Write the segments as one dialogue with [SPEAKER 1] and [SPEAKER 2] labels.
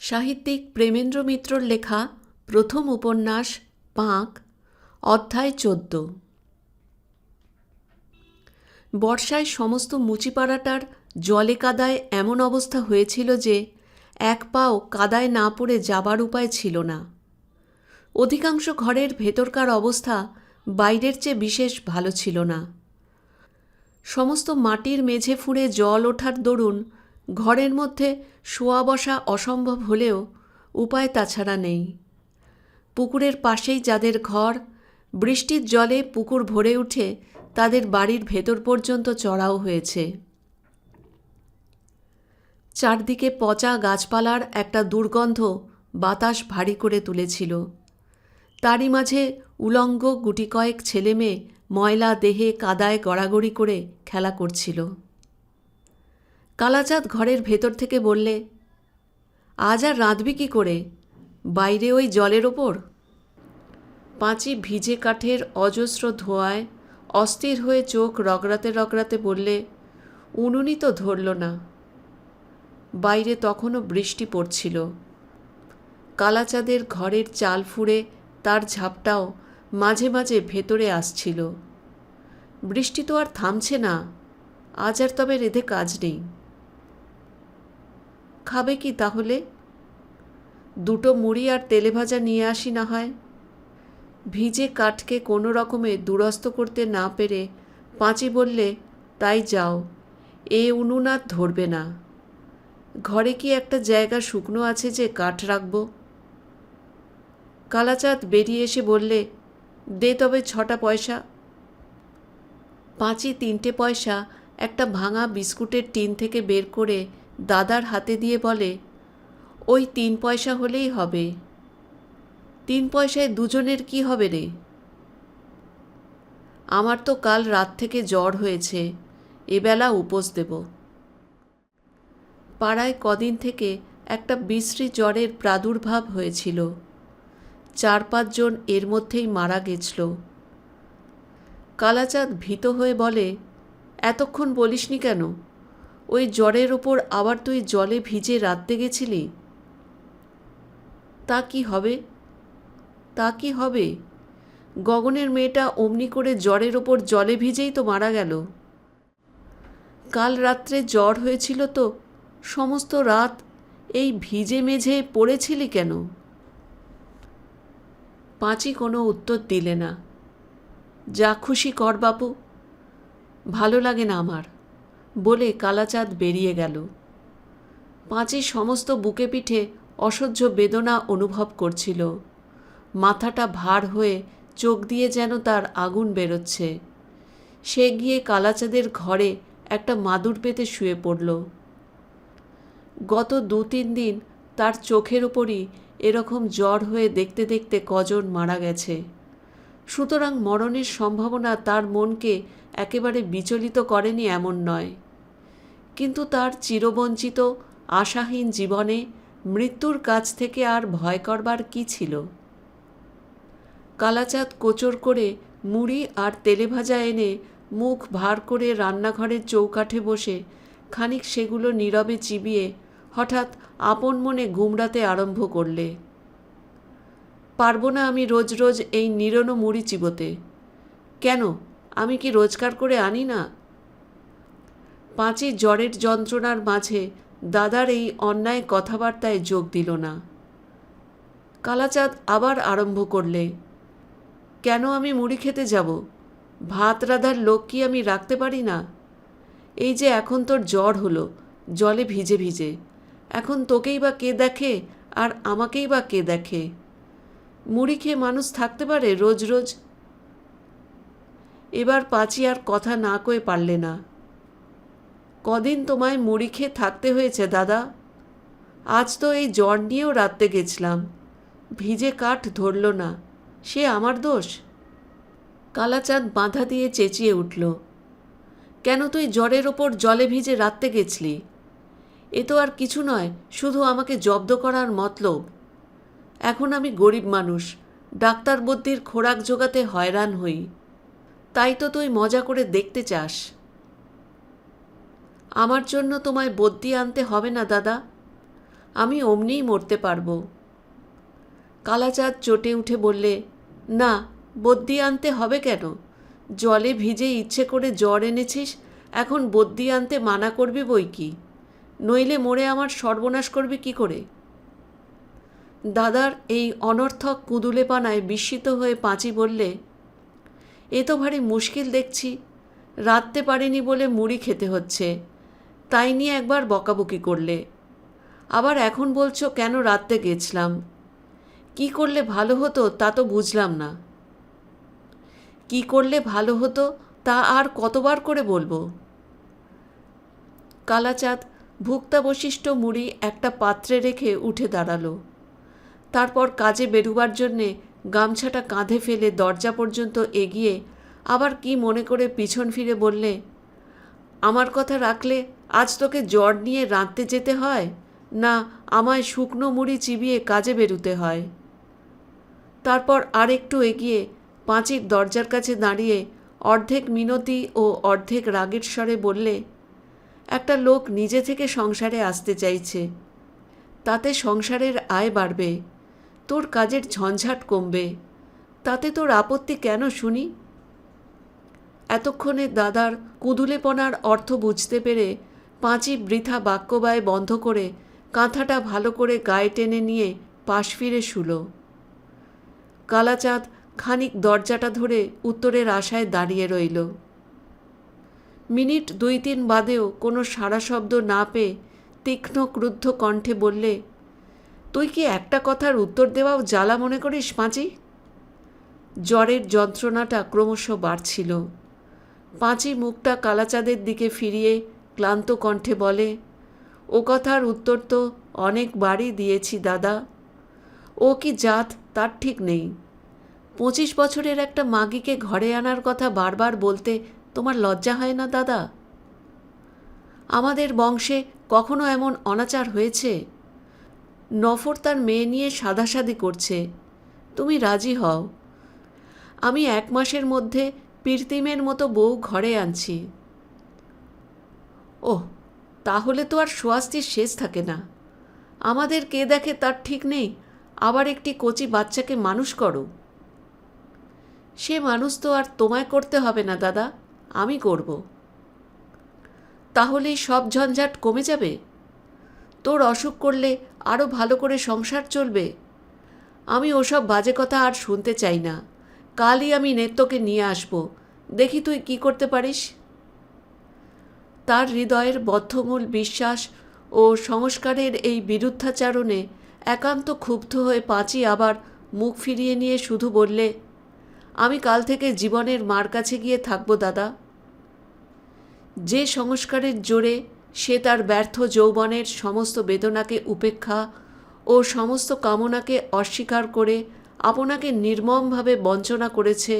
[SPEAKER 1] সাহিত্যিক প্রেমেন্দ্র মিত্রর লেখা প্রথম উপন্যাস পাঁক, অধ্যায় চোদ্দ। বর্ষায় সমস্ত মুচিপাড়াটার জলে কাদায় এমন অবস্থা হয়েছিল যে এক পাও কাদায় না পড়ে যাবার উপায় ছিল না। অধিকাংশ ঘরের ভেতরকার অবস্থা বাইরের চেয়ে বিশেষ ভালো ছিল না। সমস্ত মাটির মেঝে ফুঁড়ে জল ওঠার দরুন ঘরের মধ্যে শোয়া বসা অসম্ভব হলেও উপায় তাছাড়া নেই। পুকুরের পাশেই যাদের ঘর, বৃষ্টির জলে পুকুর ভরে উঠে তাদের বাড়ির ভেতর পর্যন্ত চড়াও হয়েছে। চারদিকে পচা গাছপালার একটা দুর্গন্ধ বাতাস ভারী করে তুলেছিল। তারই মাঝে উলঙ্গ গুটি কয়েক ছেলে ময়লা দেহে কাদায় গড়াগড়ি করে খেলা করছিল। কালাচাঁদ ঘরের ভেতর থেকে বললে, আজ আর রাঁধবি কী করে? বাইরে ওই জলের ওপর? পাঁচি ভিজে কাঠের অজস্র ধোঁয়ায় অস্থির হয়ে চোখ রগড়াতে রগড়াতে বললে উনুনি তো ধরল না। বাইরে তখনও বৃষ্টি পড়ছিল। কালাচাঁদের ঘরের চাল ফুঁড়ে তার ঝাপটাও মাঝে মাঝে ভেতরে আসছিল। বৃষ্টি তো আর থামছে না। আজ আর তবে রেধে কাজ নেই। খাবে কি তাহলে? দুটো মুড়ি আর তেলে ভাজা নিয়ে আসি না হয়। ভিজে কাঠকে কোনো রকমে দুরস্ত করতে না পেরে পাঁচি বললে, তাই যাও, এ উনুন আর ধরবে না। ঘরে কি একটা জায়গা শুকনো আছে যে কাঠ রাখব? কালাচাঁদ বেরিয়ে এসে বললে, দে তবে ছটা পয়সা। পাঁচি তিনটে পয়সা একটা ভাঙা বিস্কুটের টিন থেকে বের করে দাদার হাতে দিয়ে বলে, ওই তিন পয়সা হলেই হবে। তিন পয়সায় দুজনের কি হবে রে? আমার তো কাল রাত থেকে জ্বর হয়েছে এবেলা উপোস দেব। পাড়ায় কদিন থেকে একটা বিশ্রী জ্বরের প্রাদুর্ভাব হয়েছিল। চার পাঁচজন এর মধ্যেই মারা গেছল। কালাচাঁদ ভীত হয়ে বলে, এতক্ষণ বলিসনি কেন? ওই জ্বরের ওপর আবার তুই জলে ভিজে রাঁধতে গেছিলি? তা কি হবে? তা কি হবে? গগনের মেয়েটা অমনি করে জ্বরের ওপর জলে ভিজেই তো মারা গেল। কাল রাত্রে জ্বর হয়েছিল তো, সমস্ত রাত এই ভিজে মেঝে পড়েছিলি কেন? পাঁচি কোনো উত্তর দিলে না। যা খুশি কর বাপু, ভালো লাগে না আমার। বলে কালাচাঁদ বেরিয়ে গেল। পাঁচি সমস্ত বুকে পিঠে অসহ্য বেদনা অনুভব করছিল। মাথাটা ভার হয়ে চোখ দিয়ে যেন তার আগুন বেরোচ্ছে। সে গিয়ে কালাচাঁদের ঘরে একটা মাদুর পেতে শুয়ে পড়ল। গত দু তিন দিন তার চোখের ওপরই এরকম জ্বর হয়ে দেখতে দেখতে কজন মারা গেছে। সুতরাং মরণের সম্ভাবনা তার মনকে একেবারে বিচলিত করেনি এমন নয়। কিন্তু তার চিরবঞ্চিত, আশাহীন জীবনে মৃত্যুর কাছ থেকে আর ভয় করবার কী ছিল? কালাচাঁদ কোচর করে মুড়ি আর তেলে ভাজা এনে মুখ ভার করে রান্নাঘরের চৌকাঠে বসে খানিক সেগুলো নীরবে চিবিয়ে হঠাৎ আপন মনে গুমড়াতে আরম্ভ করলে। পারব না আমি রোজ রোজ এই নিরনো মুড়ি চিবোতে। কেন? আমি কি রোজগার করে আনি না? পাঁচি জ্বরের যন্ত্রণার মাঝে দাদার এই অন্যায় কথাবার্তায় যোগ দিল না। কালাচাঁদ আবার আরম্ভ করলে, কেন আমি মুড়ি খেতে যাব? ভাত রাধার লোক কি আমি রাখতে পারি না? এই যে এখন তোর জ্বর হলো, জলে ভিজে ভিজে, এখন তোকেই বা কে দেখে আর আমাকেই বা কে দেখে? মুড়ি খেয়ে মানুষ থাকতে পারে রোজ রোজ? এবার পাঁচি আর কথা না কয়ে পারলে না। কদিন তোমায় মুড়ি খেয়ে থাকতে হয়েছে, দাদা। আজ তো এই জ্বর নিয়েও রাত্রে গেছিলাম। ভিজে কাঠ ধরল না। সে আমার দোষ? কালাচাঁদ বাঁধা দিয়ে চেঁচিয়ে উঠল। কেন তুই জ্বরের ওপর জলে ভিজে রাত্রে গেছলি? এ তো আর কিছু নয়, শুধু আমাকে জব্দ করার মতলব। এখন আমি গরিব মানুষ, ডাক্তার বদ্যির খোরাক জোগাতে হয়রান হই। তাই তো তুই মজা করে দেখতে চাস। আমার জন্য তোমায় বদ্যি আনতে হবে না, দাদা। আমি অমনিই মরতে পারব। কালাচাঁদ চটে উঠে বললে, না, বদ্যি আনতে হবে কেন? জলে ভিজে ইচ্ছে করে জ্বর এনেছিস, এখন বদ্যি আনতে মানা করবি বই কি? নইলে মরে আমার সর্বনাশ করবি কি করে? দাদার এই অনর্থক কুদুলে পানায় বিস্মিত হয়ে পাঁচি বললে, এ তো ভারী মুশকিল দেখছি। রাঁধতে পারিনি বলে মুড়ি খেতে হচ্ছে। তাই নিয়ে একবার বকাবকি করলে। আবার এখন বলছো, কেন রাত্রে গেছিলাম? কি করলে ভালো হতো তা তো বুঝলাম না। কি করলে ভালো হতো তা আর কতবার করে বলব? কালাচাঁদ ভুক্তাবশিষ্ট মুড়ি একটা পাত্রে রেখে উঠে দাঁড়াল। তারপর কাজে বেরুবার জন্যে গামছাটা কাঁধে ফেলে দরজা পর্যন্ত এগিয়ে আবার কি মনে করে পিছন ফিরে বললে, আমার কথা রাখলে আজ তোকে জ্বর নিয়ে রাঁধতে যেতে হয়? না, আমায় শুকনো মুড়ি চিবিয়ে কাজে বেরুতে হয়। তারপর আর একটু এগিয়ে পাঁচির দরজার কাছে দাঁড়িয়ে অর্ধেক মিনতি ও অর্ধেক রাগের স্বরে বললে, একটা লোক নিজে থেকে সংসারে আসতে চাইছে। তাতে সংসারের আয় বাড়বে, তোর কাজের ঝঞ্ঝাট কমবে। তাতে তোর আপত্তি কেন শুনি? এতক্ষণে দাদার কুদুলেপনার অর্থ বুঝতে পেরে পাঁচি বৃথা বাক্যবায় বন্ধ করে কাঁথাটা ভালো করে গায়ে টেনে নিয়ে পাশ ফিরে শুলো। কালাচাঁদ খানিক দরজাটা ধরে উত্তরের আশায় দাঁড়িয়ে রইল। মিনিট দুই তিন বাদেও কোনো সাড়া শব্দ না পেয়ে তীক্ষ্ণ ক্রুদ্ধ কণ্ঠে বললে, তুই কি একটা কথার উত্তর দেওয়াও জ্বালা মনে করিস পাঁচি? জ্বরের যন্ত্রণাটা ক্রমশ বাড়ছিল। পাঁচি মুখটা কালাচাঁদের দিকে ফিরিয়ে ক্লান্ত কণ্ঠে বলে, ও কথার উত্তর তো অনেকবারই দিয়েছি দাদা। ও কি জাত তার ঠিক নেই। পঁচিশ বছরের একটা মাগিকে ঘরে আনার কথা বারবার বলতে তোমার লজ্জা হয় না দাদা? আমাদের বংশে কখনো এমন অনাচার হয়েছে? নফর তার মেয়ে নিয়ে সাদাসাদি করছে। তুমি রাজি হও। আমি এক মাসের মধ্যে পীরতিমের মতো বউ ঘরে আনছি। ওহ, তাহলে তো আর সোয়াস্তির শেষ থাকে না। আমাদের কে দেখে তার ঠিক নেই, আবার একটি কচি বাচ্চাকে মানুষ করো। সে মানুষ তো আর তোমায় করতে হবে না, দাদা, আমি করব। তাহলেই সব ঝঞ্ঝাট কমে যাবে? তোর অসুখ করলে আরও ভালো করে সংসার চলবে? আমি ওসব বাজে কথা আর শুনতে চাই না। কালই আমি নেত্যকে নিয়ে আসব। দেখি তুই কি করতে পারিস। তার হৃদয়ের বদ্ধমূল বিশ্বাস ও সংস্কারের এই বিরুদ্ধাচারণে একান্ত ক্ষুব্ধ হয়ে পাঁচি আবার মুখ ফিরিয়ে নিয়ে শুধু বললে, আমি কাল থেকে জীবনের মার কাছে গিয়ে থাকব, দাদা। যে সংস্কারের জোরে সে তার ব্যর্থ যৌবনের সমস্ত বেদনাকে উপেক্ষা ও সমস্ত কামনাকে অস্বীকার করে আপনাকে নির্মমভাবে বঞ্চনা করেছে,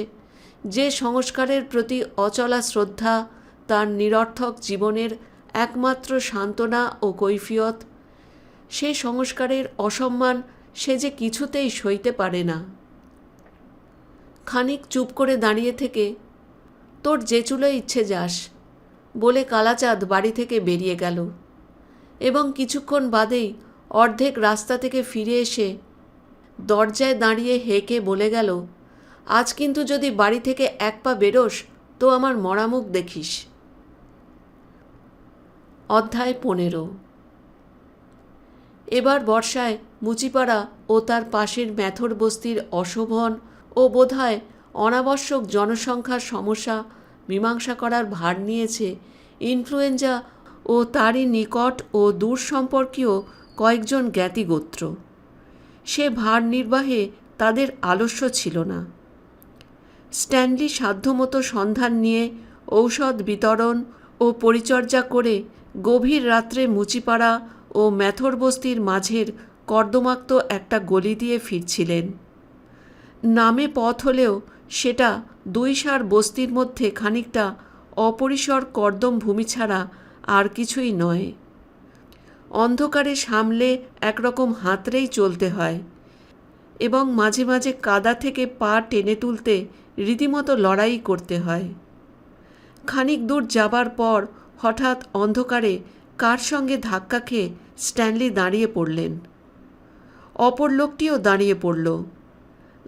[SPEAKER 1] যে সংস্কারের প্রতি অচলা শ্রদ্ধা তার নিরর্থক জীবনের একমাত্র সান্ত্বনা ও কৈফিয়ত। সে সংস্কারের অসম্মান সে যে কিছুতেই সইতে পারে না। খানিক চুপ করে দাঁড়িয়ে থেকে, তোর যে চুলো ইচ্ছে যাস, বলে কালাচাঁদ বাড়ি থেকে বেরিয়ে গেল। এবং কিছুক্ষণ বাদেই অর্ধেক রাস্তা থেকে ফিরে এসে দরজায় দাঁড়িয়ে হেঁকে বলে গেল, আজ কিন্তু যদি বাড়ি থেকে এক পা বেরোস, তো আমার মরামুখ দেখিস। অধ্যায় পনেরো। এবার বর্ষায় মুচিপাড়া ও তার পাশের ম্যাথর বস্তির অশোভন ও বোধহয় অনাবশ্যক জনসংখ্যার সমস্যা মীমাংসা করার ভার নিয়েছে ইনফ্লুয়েঞ্জা ও তারই নিকট ও দূর সম্পর্কীয় কয়েকজন জ্ঞাতিগোত্র। সে ভার নির্বাহে তাদের আলস্য ছিল না। স্ট্যানলি সাধ্যমতো সন্ধান নিয়ে ঔষধ বিতরণ ও পরিচর্যা করে গভীর রাত্রে মুচিপাড়া ও ম্যাথর বস্তির মাঝের কর্দমাক্ত একটা গলি দিয়ে ফিরছিলেন। নামে পথ হলেও সেটা দুই সার বস্তির মধ্যে খানিকটা অপরিসর কর্দম ভূমি ছাড়া আর কিছুই নয়। অন্ধকারে সামলে একরকম হাতড়েই চলতে হয় এবং মাঝে মাঝে কাদা থেকে পা টেনে তুলতে রীতিমতো লড়াই করতে হয়। খানিক দূর যাবার পর হঠাৎ অন্ধকারে কার সঙ্গে ধাক্কা খেয়ে স্ট্যানলি দাঁড়িয়ে পড়লেন। অপর লোকটিও দাঁড়িয়ে পড়ল।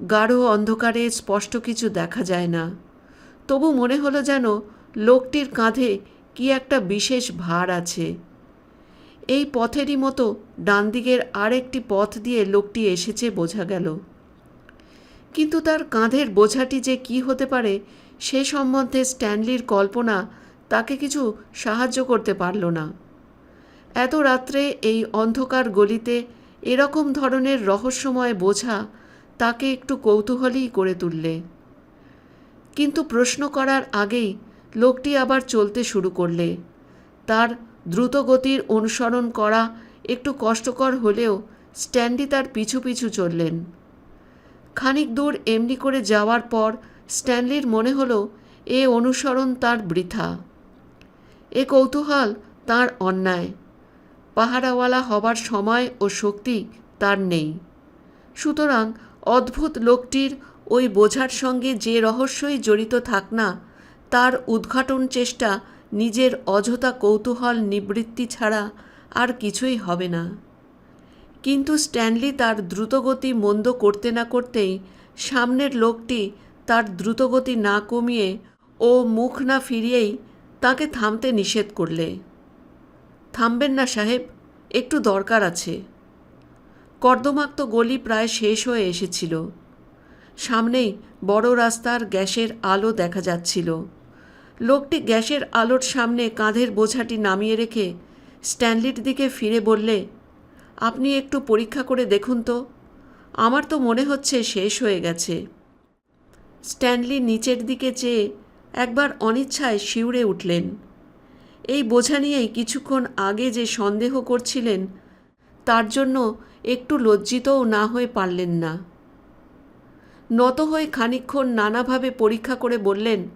[SPEAKER 1] গাঢ় অন্ধকারে স্পষ্ট কিছু দেখা যায় না। তবু মনে হলো যেন লোকটির কাঁধে কি একটা বিশেষ ভার আছে। এই পথেরই মতো ডান দিকের আরেকটি পথ দিয়ে লোকটি এসেছে বোঝা গেল। কিন্তু তার কাঁধের বোঝাটি যে কি হতে পারে সে সম্বন্ধে স্ট্যানলির কল্পনা তাকে কিছু সাহায্য করতে পারল না। এত রাত্রে এই অন্ধকার গলিতে এরকম ধরনের রহস্যময় বোঝা তাকে একটু কৌতূহলী করে তুললে। কিন্তু প্রশ্ন করার আগেই লোকটি আবার চলতে শুরু করলে। তার দ্রুতগতির অনুসরণ করা একটু কষ্টকর হলেও স্ট্যান্ডি তার পিছু পিছু চললেন। খানিক দূর এমনি করে যাওয়ার পর স্ট্যানলির মনে হলো, এ অনুসরণ তার বৃথা। এ কৌতূহল তার অন্যায়। পাহারাওয়ালা হবার সময় ও শক্তি তার নেই। সুতরাং অদ্ভুত লোকটির ওই বোঝার সঙ্গে যে রহস্যই জড়িত থাক না, তার উদ্ঘাটন চেষ্টা নিজের অযথা কৌতূহল নিবৃত্তি ছাড়া আর কিছুই হবে না। কিন্তু স্ট্যানলি তার দ্রুতগতি মন্দ করতে না করতেই সামনের লোকটি তার দ্রুতগতি না কমিয়ে ও মুখ না ফিরিয়েই তাকে থামতে নিষেধ করলে। থামবেন না সাহেব, একটু দরকার আছে। কর্দমাক্ত গলি প্রায় শেষ হয়ে এসেছিল। সামনেই বড় রাস্তার গ্যাসের আলো দেখা যাচ্ছিল। লোকটি গ্যাসের আলোর সামনে কাঁধের বোঝাটি নামিয়ে রেখে স্ট্যানলির দিকে ফিরে বললে, আপনি একটু পরীক্ষা করে দেখুন তো। আমার তো মনে হচ্ছে শেষ হয়ে গেছে। স্ট্যানলি নিচের দিকে চেয়ে একবার অনিচ্ছায় শিউরে উঠলেন। এই বোঝা নিয়েই কিছুক্ষণ আগে যে সন্দেহ করছিলেন, তার জন্য একটু লজ্জিতও না হয়ে পারলেন না। নত হয়ে খানিক্ষণ নানাভাবে পরীক্ষা করে বললেন,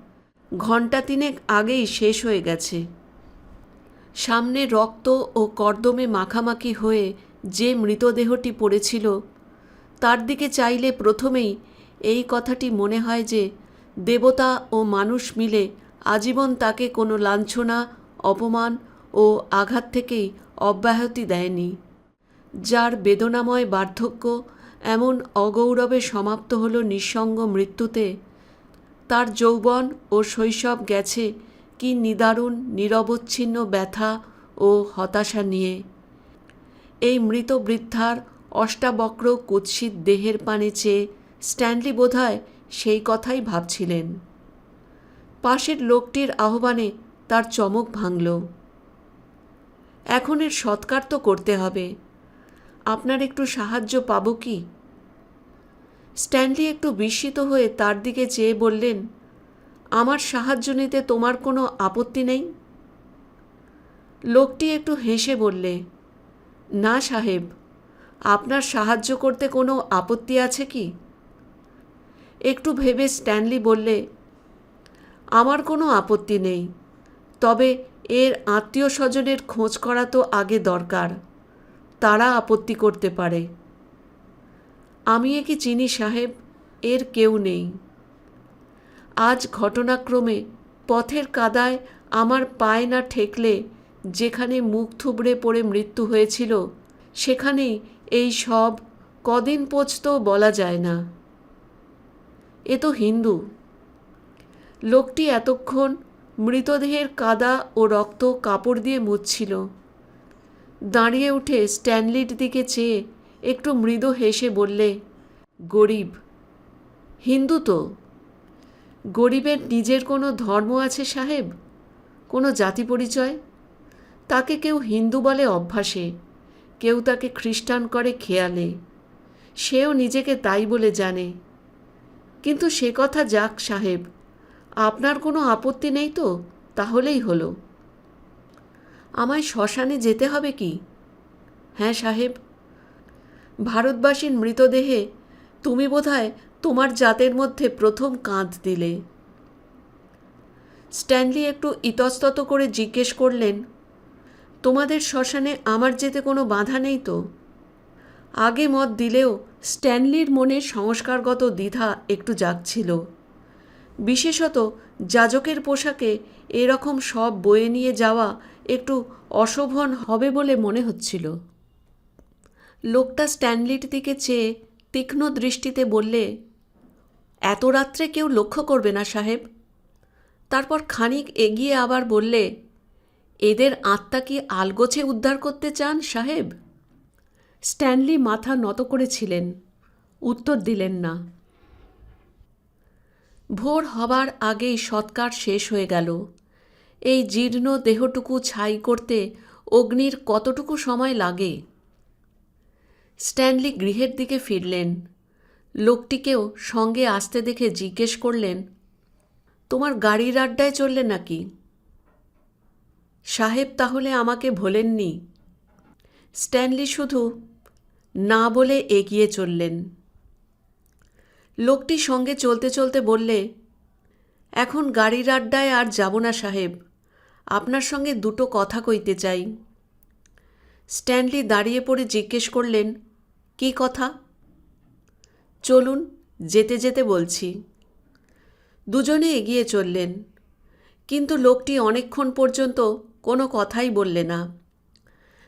[SPEAKER 1] ঘণ্টা তিনেক আগেই শেষ হয়ে গেছে। সামনে রক্ত ও কর্দমে মাখামাখি হয়ে যে মৃতদেহটি পড়েছিল, তার দিকে চাইলে প্রথমেই এই কথাটি মনে হয় যে দেবতা ও মানুষ মিলে আজীবন তাকে কোনো লাঞ্ছনা, অপমান ও আঘাত থেকেই অব্যাহতি দেয়নি। যার বেদনাময় বার্ধক্য এমন অগৌরবে সমাপ্ত হল নিঃসঙ্গ মৃত্যুতে, তার যৌবন ও শৈশব গেছে কি নিদারুণ, নিরবচ্ছিন্ন ব্যথা ও হতাশা নিয়ে। এই মৃত বৃদ্ধার অষ্টাবক্র কুৎসিত দেহের পানে চেয়ে স্ট্যানলি বোধহয় সেই কথাই ভাবছিলেন। পাশের লোকটির আহ্বানে তার চমক ভাঙল। এখন এর সৎকার তো করতে হবে। আপনার একটু সাহায্য পাব কি? স্ট্যানলি একটু বিস্মিত হয়ে তার দিকে চেয়ে বললেন, আমার সাহায্য নিতে তোমার কোনো আপত্তি নেই? লোকটি একটু হেসে বললে, না সাহেব, আপনার সাহায্য করতে কোনো আপত্তি আছে কি? একটু ভেবে স্ট্যানলি বললে, আমার কোনো আপত্তি নেই। তবে এর আত্মীয় স্বজনের খোঁজ করা তো আগে দরকার। তারা আপত্তি করতে পারে। আমি একে চিনি সাহেব? এর কেউ নেই। আজ ঘটনাক্রমে পথের কাদায় আমার পায়ে না ঠেকলে যেখানে মুখ থুবড়ে পড়ে মৃত্যু হয়েছিল, সেখানেই এই সব কদিন পচতেও বলা যায় না। এ তো হিন্দু। লোকটি এতক্ষণ মৃতদেহের কাদা ও রক্ত কাপড় দিয়ে মুছছিল। দাঁড়িয়ে উঠে স্ট্যানলির দিকে চেয়ে একটু মৃদু হেসে বললে, গরিব, হিন্দু তো? গরিবের নিজের কোনো ধর্ম আছে সাহেব? কোনো জাতি পরিচয়? তাকে কেউ হিন্দু বলে অভ্যাসে, কেউ তাকে খ্রিস্টান করে খেয়ালে। সেও নিজেকে তাই বলে জানে। কিন্তু সে কথা যাক, সাহেব। আপনার কোনো আপত্তি নেই তো? তাহলেই হলো। আমায় শ্মশানে যেতে হবে কি? হ্যাঁ সাহেব। ভারতবাসীর মৃতদেহে তুমি বোধহয় তোমার জাতের মধ্যে প্রথম কাঁধ দিলে। স্ট্যানলি একটু ইতস্তত করে জিজ্ঞেস করলেন, তোমাদের শ্মশানে আমার যেতে কোনো বাধা নেই তো? আগে মত দিলেও স্ট্যানলির মনে সংস্কারগত দ্বিধা একটু জাগছিল। বিশেষত যাজকের পোশাকে এরকম সব বয়ে নিয়ে যাওয়া একটু অশোভন হবে বলে মনে হচ্ছিল। লোকটা স্ট্যানলির দিকে চেয়ে তীক্ষ্ণ দৃষ্টিতে বললে, এত রাত্রে কেউ লক্ষ্য করবে না সাহেব। তারপর খানিক এগিয়ে আবার বললে, এদের আত্মা কি আলগোছে উদ্ধার করতে চান সাহেব? স্ট্যানলি মাথা নত করেছিলেন। উত্তর দিলেন না। ভোর হবার আগেই সৎকার শেষ হয়ে গেল। এই জীর্ণ দেহটুকু ছাই করতে অগ্নির কতটুকু সময় লাগে? স্ট্যানলি গৃহের দিকে ফিরলেন। লোকটিকেও সঙ্গে আসতে দেখে জিজ্ঞেস করলেন, তোমার গাড়ির আড্ডায় চললে নাকি? সাহেব তাহলে আমাকে ভোলেননি। স্ট্যানলি শুধু না বলে এগিয়ে চললেন। লোকটি সঙ্গে চলতে চলতে বললে, এখন গাড়ির আড্ডায় আর যাব না সাহেব, আপনার সঙ্গে দুটো কথা কইতে চাই। স্ট্যানলি দাঁড়িয়ে পড়ে জিজ্ঞেস করলেন, কি কথা? চলুন, যেতে যেতে বলছি। দুজনে এগিয়ে চললেন, কিন্তু লোকটি অনেকক্ষণ পর্যন্ত কোনো কথাই বললে না।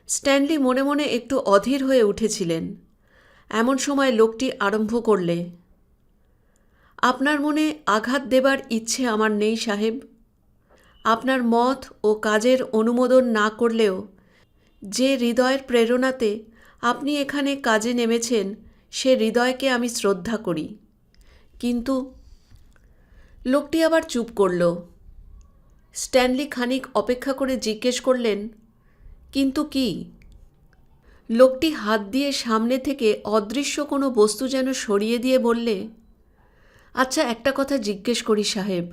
[SPEAKER 1] স্ট্যানলি মনে মনে একটু অধীর হয়ে উঠেছিলেন। এমন সময় লোকটি আরম্ভ করলে, আপনার মনে আঘাত দেবার ইচ্ছে আমার নেই, সাহেব। আপনার মত ও কাজের অনুমোদন না করলেও যে হৃদয়ের প্রেরণাতে আপনি এখানে কাজে নেমেছেন, সে হৃদয়কে আমি শ্রদ্ধা করি। কিন্তু লোকটি আবার চুপ করল। স্ট্যানলি খানিক অপেক্ষা করে জিজ্ঞেস করলেন কিন্তু কি? লোকটি হাত দিয়ে সামনে থেকে অদৃশ্য কোনো বস্তু যেন সরিয়ে দিয়ে বললে আচ্ছা একটা কথা জিজ্ঞেস করি সাহেব।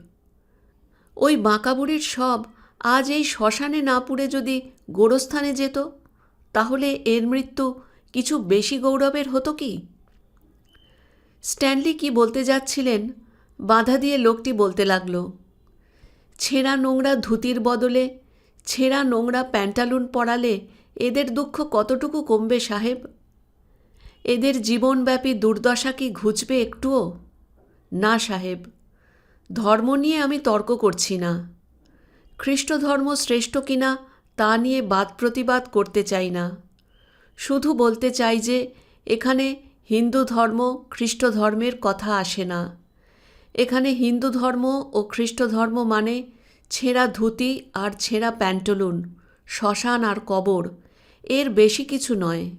[SPEAKER 1] ওই বাঁকাবুড়ির সব আজ এই শ্মশানে না পুড়ে যদি গোরস্থানে যেত, তাহলে এর মৃত্যু কিছু বেশি গৌরবের হতো কি? স্ট্যানলি কি বলতে যাচ্ছিলেন, বাধা দিয়ে লোকটি বলতে লাগল, ছেঁড়া নোংরা ধুতির বদলে ছেঁড়া নোংরা প্যান্টালুন পরালে এদের দুঃখ কতটুকু কমবে সাহেব? এদের জীবনব্যাপী দুর্দশা কি ঘুচবে একটুও? না সাহেব, ধর্ম নিয়ে আমি তর্ক করছি না। খ্রিস্ট ধর্ম শ্রেষ্ঠ কিনা তা নিয়ে বাদ প্রতিবাদ করতে চাই না। শুধু বলতে চাই যে এখানে হিন্দু ধর্ম খ্রিস্ট ধর্মের কথা আসে না। এখানে হিন্দু ধর্ম ও খ্রিস্ট ধর্ম মানে ছেঁড়া ধুতি আর ছেঁড়া প্যান্টলুন, শ্মশান আর কবর, এর বেশি কিছু নয়।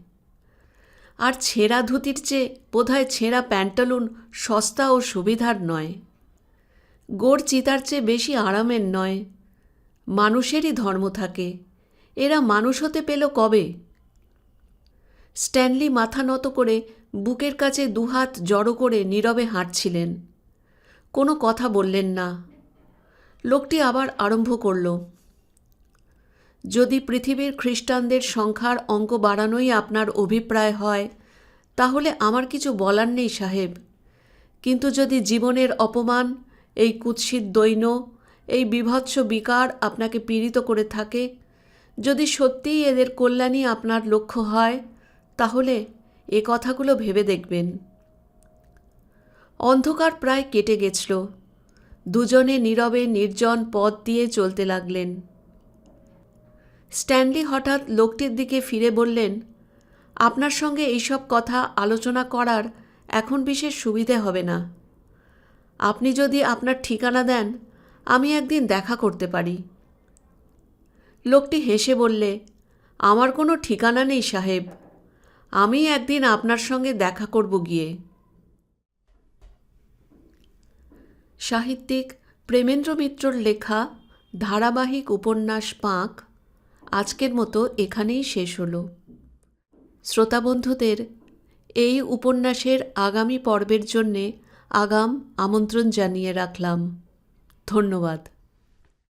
[SPEAKER 1] আর ছেঁড়া ধুতির চেয়ে বোধহয় ছেঁড়া প্যান্টালুন সস্তা ও সুবিধার নয়। গোড় চিতার চেয়ে বেশি আরামের নয়। মানুষেরই ধর্ম থাকে। এরা মানুষ হতে পেল কবে? স্ট্যানলি মাথা নত করে বুকের কাছে দুহাত জড়ো করে নীরবে হাঁটছিলেন। কোনো কথা বললেন না। লোকটি আবার আরম্ভ করল। যদি পৃথিবীর খ্রিস্টানদের সংখ্যার অঙ্ক বাড়ানোই আপনার অভিপ্রায় হয়, তাহলে আমার কিছু বলার নেই, সাহেব। কিন্তু যদি জীবনের অপমান, এই কুৎসিত দৈন্য, এই বিভৎস বিকার আপনাকে পীড়িত করে থাকে, যদি সত্যিই এদের কল্যাণই আপনার লক্ষ্য হয়, তাহলে এ কথাগুলো ভেবে দেখবেন। অন্ধকার প্রায় কেটে গেছিল। দুজনে নীরবে নির্জন পথ দিয়ে চলতে লাগলেন। স্ট্যানলি হঠাৎ লোকটির দিকে ফিরে বললেন, আপনার সঙ্গে এইসব কথা আলোচনা করার এখন বিশেষ সুবিধে হবে না। আপনি যদি আপনার ঠিকানা দেন, আমি একদিন দেখা করতে পারি। লোকটি হেসে বললে, আমার কোনো ঠিকানা নেই সাহেব। আমি একদিন আপনার সঙ্গে দেখা করব গিয়ে। সাহিত্যিক প্রেমেন্দ্র মিত্রর লেখা ধারাবাহিক উপন্যাস পাঁক আজকের মতো এখানেই শেষ হলো। শ্রোতাবন্ধুদের এই উপন্যাসের আগামী পর্বের জন্যে আগাম আমন্ত্রণ জানিয়ে রাখলাম। ধন্যবাদ।